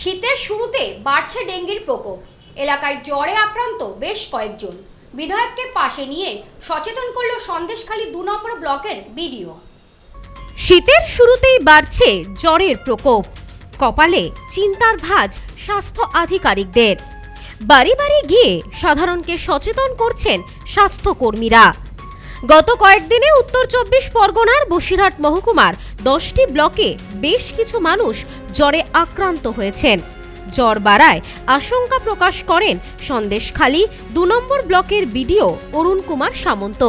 শীতের শুরুতে বাড়ছে ডেঙ্গির প্রকোপ। এলাকায় জ্বরে আক্রান্ত বেশ কয়েকজন। বিধায়ককে পাশে নিয়ে সচেতন করল সন্দেশখালী দু নম্বর ব্লকের বিডিও। শীতের শুরুতেই বাড়ছে জ্বরের প্রকোপ। কপালে চিন্তার ভাঁজ স্বাস্থ্য আধিকারিকদের। বাড়ি বাড়ি গিয়ে সাধারণকে সচেতন করছেন স্বাস্থ্যকর্মীরা। গত কয়েকদিনে উত্তর চব্বিশ পরগনার বসিরহাট মহকুমার দশটি ব্লকে বেশ কিছু মানুষ জ্বরে আক্রান্ত হয়েছেন। জ্বর বাড়ায় আশঙ্কা প্রকাশ করেন সন্দেশখালী দু নম্বর ব্লকের বিডিও অরুণ কুমার সামন্ত।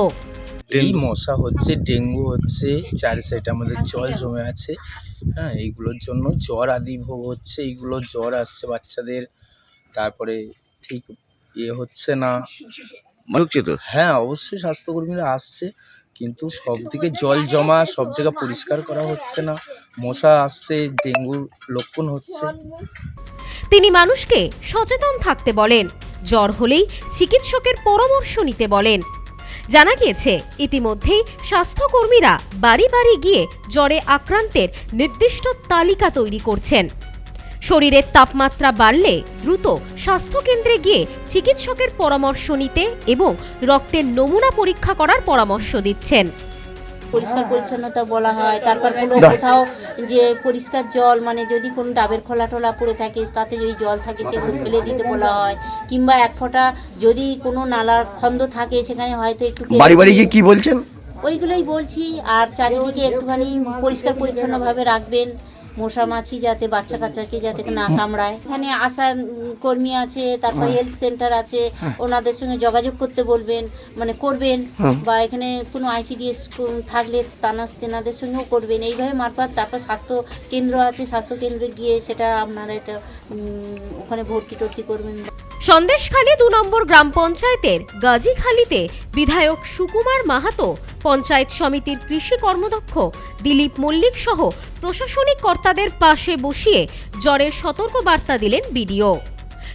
এই মশা হচ্ছে, ডেঙ্গু হচ্ছে চার সাইডে আমাদের জল জমে আছে। হ্যাঁ এইগুলোর জন্য জ্বর আদি ভোগ হচ্ছে, এইগুলো জ্বর আসছে বাচ্চাদের। তারপরে ঠিক ইয়ে হচ্ছে না। ঢুকছে তো? হ্যাঁ অবশ্যই স্বাস্থ্যকর্মীরা আসছে কিন্তু সব দিকে জল জমা সব জায়গা পরিষ্কার করা হচ্ছে না মশা আসছে ডেঙ্গুর লক্ষণ হচ্ছে। তিনি মানুষকে সচেতন থাকতে বলেন জ্বর হলেই চিকিৎসকের পরামর্শ নিতে বলেন। জানা গিয়েছে ইতিমধ্যেই স্বাস্থ্যকর্মীরা বাড়ি বাড়ি গিয়ে জ্বরে আক্রান্তের নির্দিষ্ট তালিকা তৈরি করছেন। শরীরের তাপমাত্রা বাড়লে দ্রুত স্বাস্থ্যকেন্দ্রে গিয়ে চিকিৎসকের পরামর্শ নিতে এবং রক্তের নমুনা পরীক্ষা করার পরামর্শ দিচ্ছেন। পরিষ্কার পরিচ্ছন্নতা বলা হয় তারপর কোনো কোথাও যে পরিষ্কার জল মানে যদি কোনো ডাবের খোলা টোলা পড়ে থাকে তাতে যদি জল থাকে সেগুলো ফেলে দিতে বলা হয়। কিংবা এক ফোঁটা যদি কোনো নালার খন্দ থাকে সেখানে হয়তো একটু বাড়ি বাড়ি গিয়ে কি বলছেন? ওইগুলোই বলছি আর চারিদিকে একটুখানি পরিষ্কার পরিচ্ছন্নভাবে রাখবেন। মশা মাছি যাতে বাচ্চা কাচ্চাকে যাতে না কামড়ায়। এখানে আশা কর্মী আছে তারপর হেলথ সেন্টার আছে ওনাদের সঙ্গে যোগাযোগ করতে বলবেন মানে করবেন বা এখানে কোনো আইসিডিএস থাকলে তানা তেনাদের সঙ্গেও করবেন। এইভাবে মারফত তারপর স্বাস্থ্য কেন্দ্র আছে স্বাস্থ্য কেন্দ্রে গিয়ে সেটা আপনারা এটা ওখানে ভর্তি টর্তি করবেন। সন্দেশখালী দু নম্বর গ্রাম পঞ্চায়েতের গাজীখালীতে বিধায়ক সুকুমার মাহাতো পঞ্চায়েত সমিতির কৃষি কর্মদক্ষ দিলীপ মল্লিক সহ প্রশাসনিক কর্তাদের পাশে বসিয়ে জ্বরের সতর্ক বার্তা দিলেন বিডিও।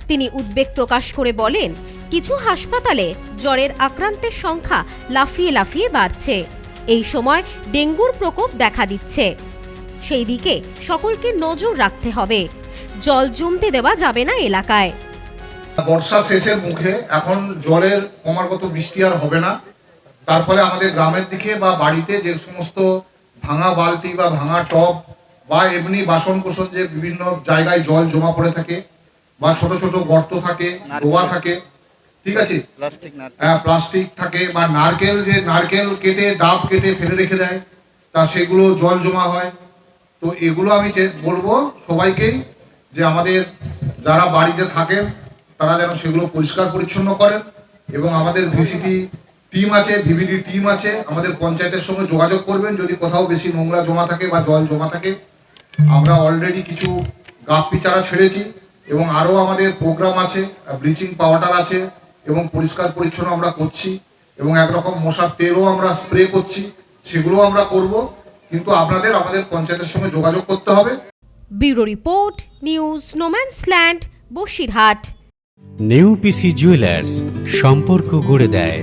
তিনি উদ্বেগ প্রকাশ করে বলেন, কিছু হাসপাতালে জ্বরের আক্রান্তের সংখ্যা লাফিয়ে লাফিয়ে বাড়ছে। এই সময় ডেঙ্গুর প্রকোপ দেখা দিচ্ছে। সেই দিকে সকলকে নজর রাখতে হবে। জল জমতে দেওয়া যাবে না এলাকায়। বর্ষা শেষের মুখে এখন জলের ক্রমাগত বৃষ্টি আর হবে না। তার ফলে আমাদের গ্রামের দিকে বা বাড়িতে যে সমস্ত ভাঙা বালতি বা ভাঙা টব বা এমনি বাসন কোসন যে বিভিন্ন জায়গায় জল জমা পড়ে থাকে বা ছোট ছোট গর্ত থাকে ডোবা থাকে ঠিক আছে? হ্যাঁ প্লাস্টিক থাকে বা নারকেল যে নারকেল কেটে ডাব কেটে ফেলে রেখে দেয় তা সেগুলো জল জমা হয়। তো এগুলো আমি বলব সবাইকেই যে আমাদের যারা বাড়িতে থাকেন তারা যেন সেগুলো পরিষ্কার পরিচ্ছন্ন করেন এবং আমাদের ভিসিটি টিম আছে ভিভিডি টিম আছে আমাদের পঞ্চায়েতের সঙ্গে যোগাযোগ করবেন যদি কোথাও বেশি নোংরা জমা থাকে বা জল জমা থাকে। আমরা অলরেডি কিছু গাপ্পি চারা ছেড়েছি এবং আরও আমাদের প্রোগ্রাম আছে ব্লিচিং পাউডার আছে এবং পরিষ্কার পরিচ্ছন্ন আমরা করছি এবং একরকম মশার তেলও আমরা স্প্রে করছি সেগুলো আমরা করব। কিন্তু আপনাদের আমাদের পঞ্চায়েতের সঙ্গে যোগাযোগ করতে হবে। Bureau report news no man's land Basirhat. New PC jewellers সম্পর্ক গড়ে দেয়।